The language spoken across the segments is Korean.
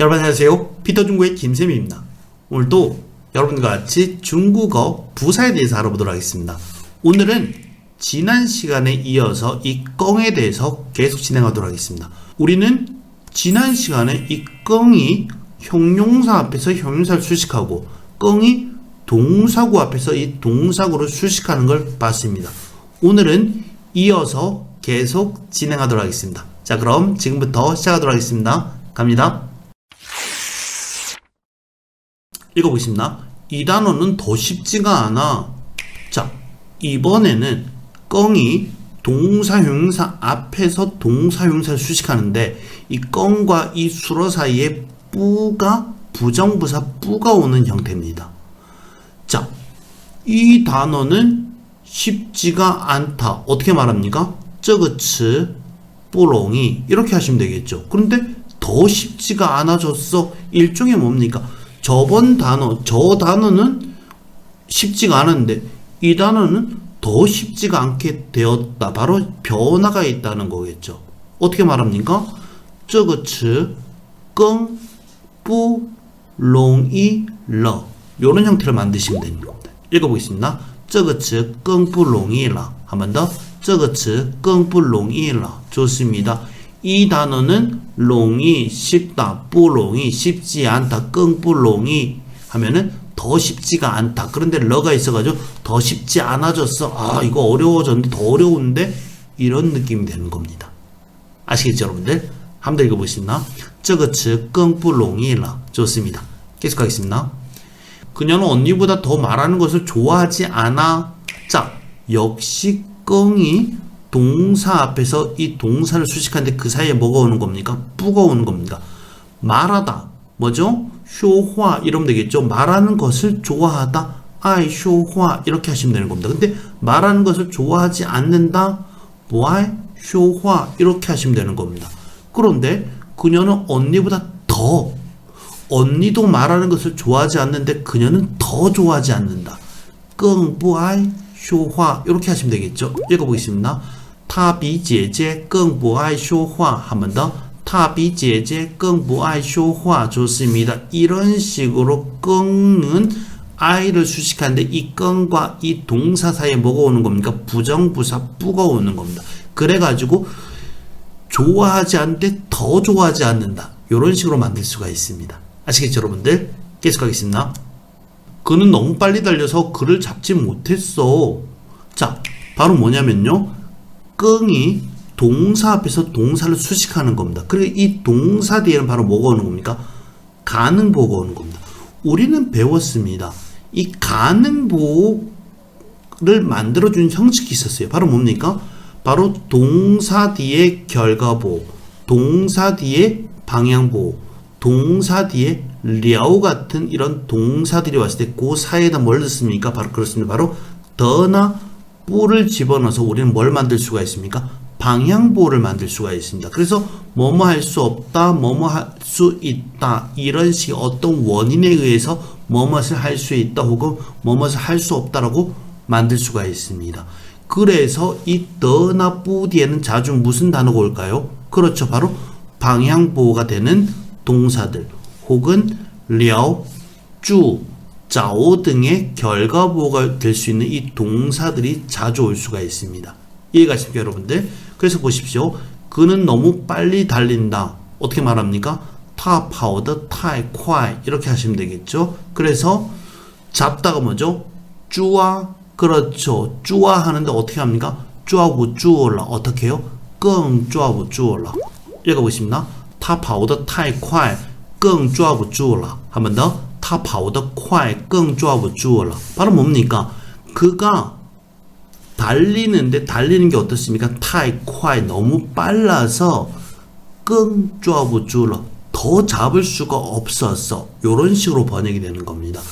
여러분 안녕하세요. 피터 중국의 김쌤입니다. 오늘도 여러분과 같이 중국어 부사에 대해서 알아보도록 하겠습니다. 오늘은 지난 시간에 이어서 이 껑에 대해서 계속 진행하도록 하겠습니다. 우리는 지난 시간에 이 껑이 형용사 앞에서 형용사를 수식하고 껑이 동사구 앞에서 이 동사구를 수식하는 걸 봤습니다. 오늘은 이어서 계속 진행하도록 하겠습니다. 자, 그럼 지금부터 시작하도록 하겠습니다. 갑니다. 읽어보겠습니다. 이 단어는 더 쉽지가 않아. 자, 이번에는 껑이 동사 형용사 앞에서 동사 형용사를 수식하는데 이 껑과 이 수로 사이에 뿌가 부정부사 뿌가 오는 형태입니다. 자, 이 단어는 쉽지가 않다. 어떻게 말합니까? 저그츠 뿌롱이 이렇게 하시면 되겠죠. 그런데 더 쉽지가 않아졌어. 일종의 뭡니까? 저번 단어, 저 단어는 쉽지가 않은데 이 단어는 더 쉽지가 않게 되었다. 바로 변화가 있다는 거겠죠. 어떻게 말합니까? 저거츠 끙, 뿌, 롱이, 러 요런 형태를 만드시면 됩니다. 읽어보겠습니다. 저거츠 끙, 뿌, 롱이, 러 한번 더. 저거츠 끙, 뿌, 롱이, 러 좋습니다. 이 단어는 롱이 쉽다, 뿌롱이 쉽지 않다, 끙뿌롱이 하면은 더 쉽지가 않다. 그런데 러가 있어가지고 더 쉽지 않아졌어. 아 이거 어려워졌는데 더 어려운데 이런 느낌이 되는 겁니다. 아시겠죠 여러분들? 한번 읽어보시나? 저거츠 끙뿌롱이라 좋습니다. 계속하겠습니다. 그녀는 언니보다 더 말하는 것을 좋아하지 않아. 자 역시 끙이 동사 앞에서 이 동사를 수식하는데 그 사이에 뭐가 오는 겁니까? 뿌가 오는 겁니다. 말하다. 뭐죠? 쇼화 이러면 되겠죠. 말하는 것을 좋아하다. 아이 쇼화 이렇게 하시면 되는 겁니다. 근데 말하는 것을 좋아하지 않는다. 뭐아이 쇼화 이렇게 하시면 되는 겁니다. 그런데 그녀는 언니보다 더 언니도 말하는 것을 좋아하지 않는데 그녀는 더 좋아하지 않는다. 끙 부아이 쇼화 이렇게 하시면 되겠죠. 읽어보겠습니다. 他比姐姐更不爱说话. 한 번 더. 他比姐姐更不爱说话. 좋습니다. 이런 식으로 끙은 아이를 수식하는데 이 끙과 이 동사 사이에 뭐가 오는 겁니까? 부정부사 뿌가 오는 겁니다. 그래가지고 좋아하지 않는데 더 좋아하지 않는다. 이런 식으로 만들 수가 있습니다. 아시겠죠, 여러분들? 계속하겠습니다. 그는 너무 빨리 달려서 그를 잡지 못했어. 자, 바로 뭐냐면요. 끙이 동사 앞에서 동사를 수식하는 겁니다. 그리고 이 동사 뒤에는 바로 뭐가 오는 겁니까? 가능보가 오는 겁니다. 우리는 배웠습니다. 이 가능보를 만들어준 형식이 있었어요. 바로 뭡니까? 바로 동사 뒤에 결과보, 동사 뒤에 방향보, 동사 뒤에 려우 같은 이런 동사들이 왔을 때 그 사이에다 뭘 넣습니까? 바로 그렇습니다. 바로 더나 뿌를 집어넣어서 우리는 뭘 만들 수가 있습니까? 방향보를 만들 수가 있습니다. 그래서 뭐뭐 할 수 없다, 뭐뭐 할 수 있다 이런 식 어떤 원인에 의해서 뭐뭇을 할수 있다 혹은 뭐뭇을 할수 없다라고 만들 수가 있습니다. 그래서 이 더나 뿌 뒤에는 자주 무슨 단어가 올까요? 그렇죠. 바로 방향보가 되는 동사들 혹은 려, 쭈, 자오 등의 결과보가 될 수 있는 이 동사들이 자주 올 수가 있습니다. 이해가십니까 여러분들? 그래서 보십시오. 그는 너무 빨리 달린다. 어떻게 말합니까? 타 파우더 타이 콰이 이렇게 하시면 되겠죠. 그래서 잡다가 뭐죠? 쭈아 그렇죠. 쭈아 하는데 어떻게 합니까? 쭈아고 쭈올라 어떻게 해요? 끙 쭈아고 쭈올라 읽어보십니다. 타 파우더 타이 콰이 끙 쭈아고 쭈올라 한 번 더. 타 파우더 콰이 끙 쭈아고 쭈올라 바로 뭡니까? 그가 달리는데 달리는 게 어떻습니까? 타이 콰이 너무 빨라서 끙 쭈아부 쭈러 더 잡을 수가 없었어. 요런 식으로 번역이 되는 겁니다.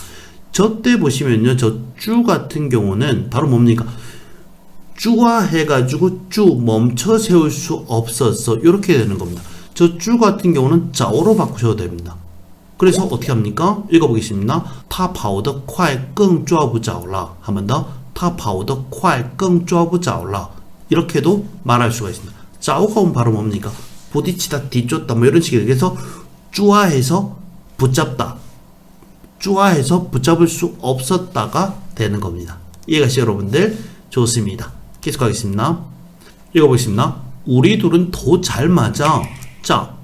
저 때 보시면요. 저 쭈 같은 경우는 바로 뭡니까? 쭈아 해가지고 쭈 멈춰 세울 수 없었어. 이렇게 되는 겁니다. 저 쭈 같은 경우는 자오로 바꾸셔도 됩니다. 그래서 어떻게 합니까? 읽어보겠습니다. 他跑得快更抓不着了. 한 번 더. 他跑得快更抓不着了. 이렇게도 말할 수가 있습니다. 자오가 오면 바로 뭡니까? 부딪히다, 뒤쫓다 뭐 이런 식이 그래서 좋아해서 붙잡다. 좋아해서 붙잡을 수 없었다가 되는 겁니다. 이해가시 여러분들? 좋습니다. 계속하겠습니다. 읽어보겠습니다. 우리 둘은 더 잘 맞아. 자,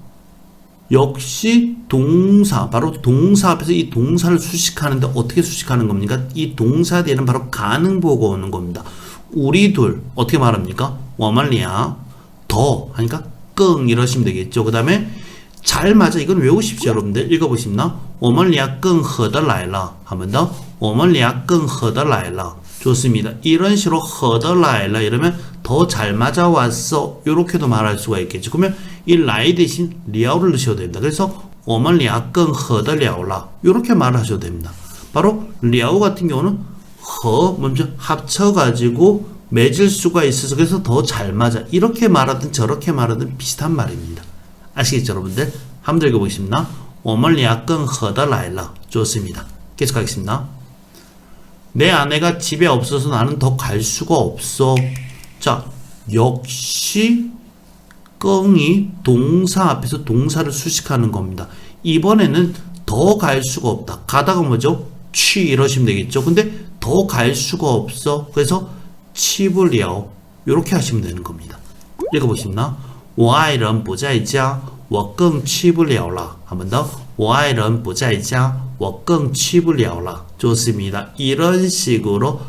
역시 동사 바로 동사 앞에서 이 동사를 수식하는데 어떻게 수식하는 겁니까? 이 동사 뒤에는 바로 가능보어가 오는 겁니다. 우리 둘 어떻게 말합니까? 와말리야 더 하니까 끙 이러시면 되겠죠. 그 다음에 잘 맞아 이건 외우십시오 여러분들 읽어보십나? 와말리야 끙 허더 라일라 한번 더 와말리야 끙 허더 라일라 좋습니다. 이런 식으로 허더 라일라 이러면 더 잘 맞아왔어 이렇게도 말할 수가 있겠죠. 그러면 이 라이 대신 리아오를 넣으셔도 됩니다. 그래서 오만 리아건 허더 리아오라 이렇게 말하셔도 됩니다. 바로 리아오 같은 경우는 허 먼저 합쳐가지고 맺을 수가 있어서 그래서 더 잘 맞아 이렇게 말하든 저렇게 말하든 비슷한 말입니다. 아시겠죠 여러분들? 한번 읽어보겠습니다. 오만 리아건 허더 라일라 좋습니다. 계속하겠습니다. 내 아내가 집에 없어서 나는 더 갈 수가 없어. 자, 역시 껑이 동사 앞에서 동사를 수식하는 겁니다. 이번에는 더 갈 수가 없다. 가다가 뭐죠? 취 이러시면 되겠죠. 근데 더 갈 수가 없어. 그래서 치불려 이렇게 하시면 되는 겁니다. 읽어보십나? 我爱人不在家我更去不了了 한 번 더. 我爱人不在家我更去不了了 좋습니다. 이런 식으로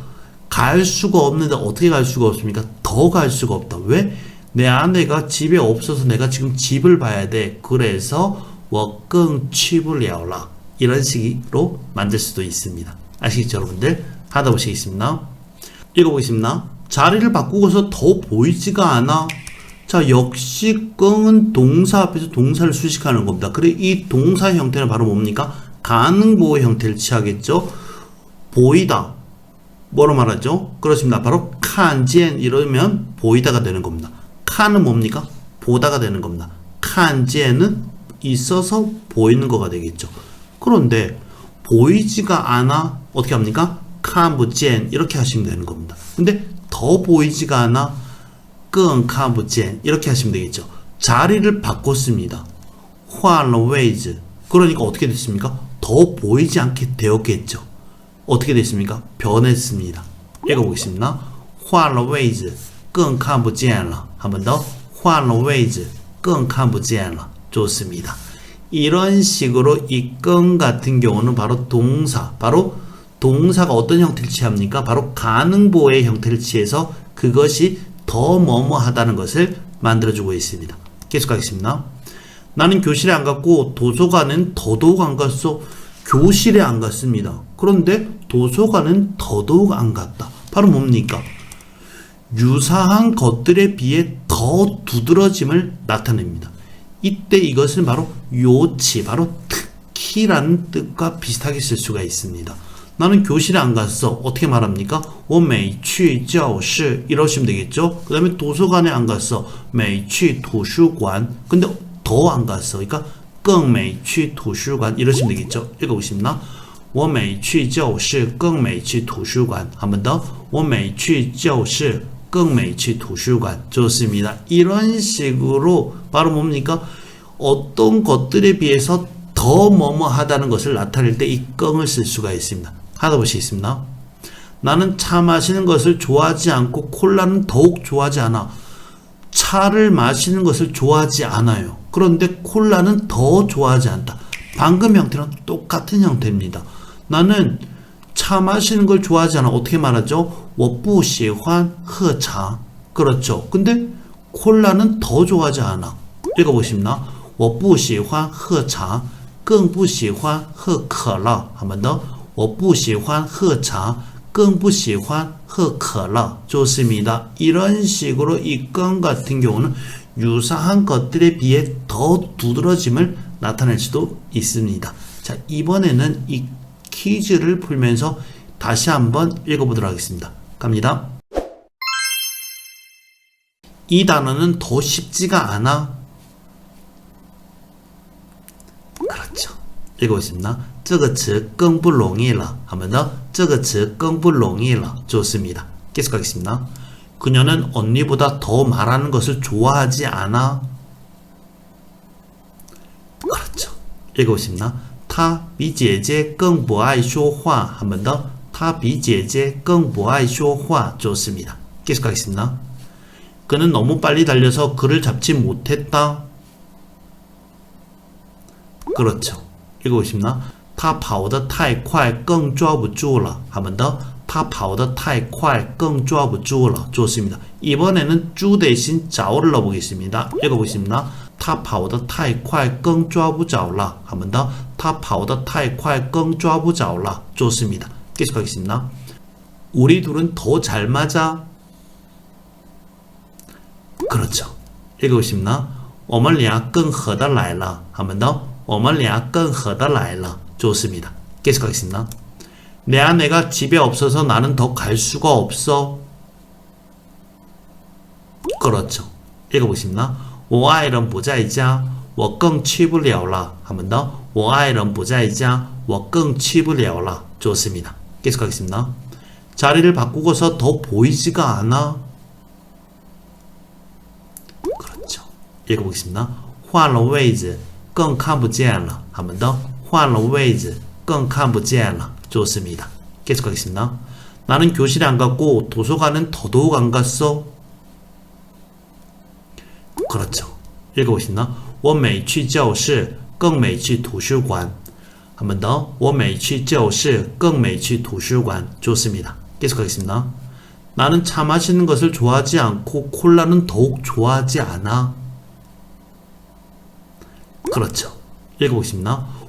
갈 수가 없는데 어떻게 갈 수가 없습니까? 더 갈 수가 없다. 왜? 내 아내가 집에 없어서 내가 지금 집을 봐야 돼. 그래서 我更去不了了 이런 식으로 만들 수도 있습니다. 아시겠죠, 여러분들? 하다 보시겠습니다. 읽어보겠습니다. 자리를 바꾸고서 더 보이지가 않아. 자, 역시 끙은 동사 앞에서 동사를 수식하는 겁니다. 그래, 이 동사 형태는 바로 뭡니까? 가능보호 형태를 취하겠죠? 보이다. 뭐로 말하죠? 그렇습니다. 바로 칸지엔 이러면 보이다가 되는 겁니다. 칸은 뭡니까? 보다가 되는 겁니다. 칸지엔은 있어서 보이는 거가 되겠죠. 그런데 보이지가 않아 어떻게 합니까? 칸부젠 이렇게 하시면 되는 겁니다. 근데 더 보이지가 않아 끙 칸부젠 이렇게 하시면 되겠죠. 자리를 바꿨습니다. 화러 웨이즈 그러니까 어떻게 됐습니까? 더 보이지 않게 되었겠죠. 어떻게 됐습니까? 변했습니다. 읽어보겠습니다. 换了位置更看不见了. 한 번 더. 换了位置更看不见了. 좋습니다. 이런 식으로 이 끈 같은 경우는 바로 동사, 바로 동사가 어떤 형태를 취합니까? 바로 가능보의 형태를 취해서 그것이 더 뭐뭐 하다는 것을 만들어주고 있습니다. 계속하겠습니다. 나는 교실에 안 갔고 도서관은 더더욱 안 갔어. 교실에 안 갔습니다. 그런데 도서관은 더더욱 안 갔다. 바로 뭡니까? 유사한 것들에 비해 더 두드러짐을 나타냅니다. 이때 이것은 바로 요치, 바로 특히라는 뜻과 비슷하게 쓸 수가 있습니다. 나는 교실에 안 갔어. 어떻게 말합니까? 我没去教室 이러시면 되겠죠? 그 다음에 도서관에 안 갔어. 没去图书馆 근데 더 안 갔어. 그러니까 更没去图书馆 이러시면 되겠죠? 읽어보십나? 我没去教室更没去图书馆 한 번 더. 我没去教室更没去图书馆 좋습니다. 이런 식으로 바로 뭡니까? 어떤 것들에 비해서 더 뭐뭐 하다는 것을 나타낼 때 이 껑을 쓸 수가 있습니다. 하다 보시겠습니다. 나는 차 마시는 것을 좋아하지 않고 콜라는 더욱 좋아하지 않아. 차를 마시는 것을 좋아하지 않아요. 그런데 콜라는 더 좋아하지 않다. 방금 형태랑 똑같은 형태입니다. 나는 차 마시는 걸 좋아하지 않아. 어떻게 말하죠? 我不喜欢喝茶. 그렇죠. 근데 콜라는 더 좋아하지 않아. 읽어보십나? 我不喜欢喝茶更不喜欢喝可乐 한 번 더. 我不喜欢喝茶更不喜欢喝可乐 좋습니다. 이런 식으로 이 건 같은 경우는 유사한 것들에 비해 더 두드러짐을 나타낼 수도 있습니다. 자, 이번에는 이 퀴즈를 풀면서 다시 한번 읽어보도록 하겠습니다. 갑니다. 이 단어는 더 쉽지가 않아. 그렇죠. 읽어보겠습니다. 这个词更不容易了. 한번 더. 这个词更不容易了. 좋습니다. 계속하겠습니다. 그녀는 언니보다 더 말하는 것을 좋아하지 않아. 그렇죠. 읽어보십나? 他比姐姐更不爱说话. 한 번 더. 他比姐姐更不爱说话. 좋습니다. 계속하겠습니다. 그는 너무 빨리 달려서 그를 잡지 못했다. 그렇죠. 읽어보십나? 他跑得太快更抓不住了. 한 번 더. 他跑得太快更抓不住了. 좋습니다. 이번에는 쭈 대신 자오를 넣어보겠습니다. 읽어보십나? 他跑得太快更抓不着了. 한 번 더. 他跑得太快更抓不着了. 좋습니다. 계속하겠습니다. 우리 둘은 더 잘 맞아. 그렇죠. 읽어보십나? 我们俩更合得来了. 한 번 더. 我们俩更合得来了. 좋습니다. 계속하겠습니다. 내 아내가 집에 없어서 나는 더 갈 수가 없어. 그렇죠. 읽어보십나? 我爱人不在家,我更去不了了. 한 번 더. 我爱人不在家,我更去不了了. 좋습니다. 계속하겠습니다. 자리를 바꾸고서 더 보이지가 않아. 그렇죠. 읽어보겠습니다. 换了位置更看不见了. 한 번 더. 换了位置更看不见了. 좋습니다. 계속하겠습니다. 나는 교실에 안 갔고 도서관은 더더욱 안 갔어. 그렇죠. 읽어보시나? 我每去教室更每去图书馆. 한 번 더. 我每去教室更每去图书馆. 좋습니다. 계속하겠습니다. 나는 차 마시는 것을 좋아하지 않고 콜라는 더욱 좋아하지 않아. 그렇죠. 읽어보십니다.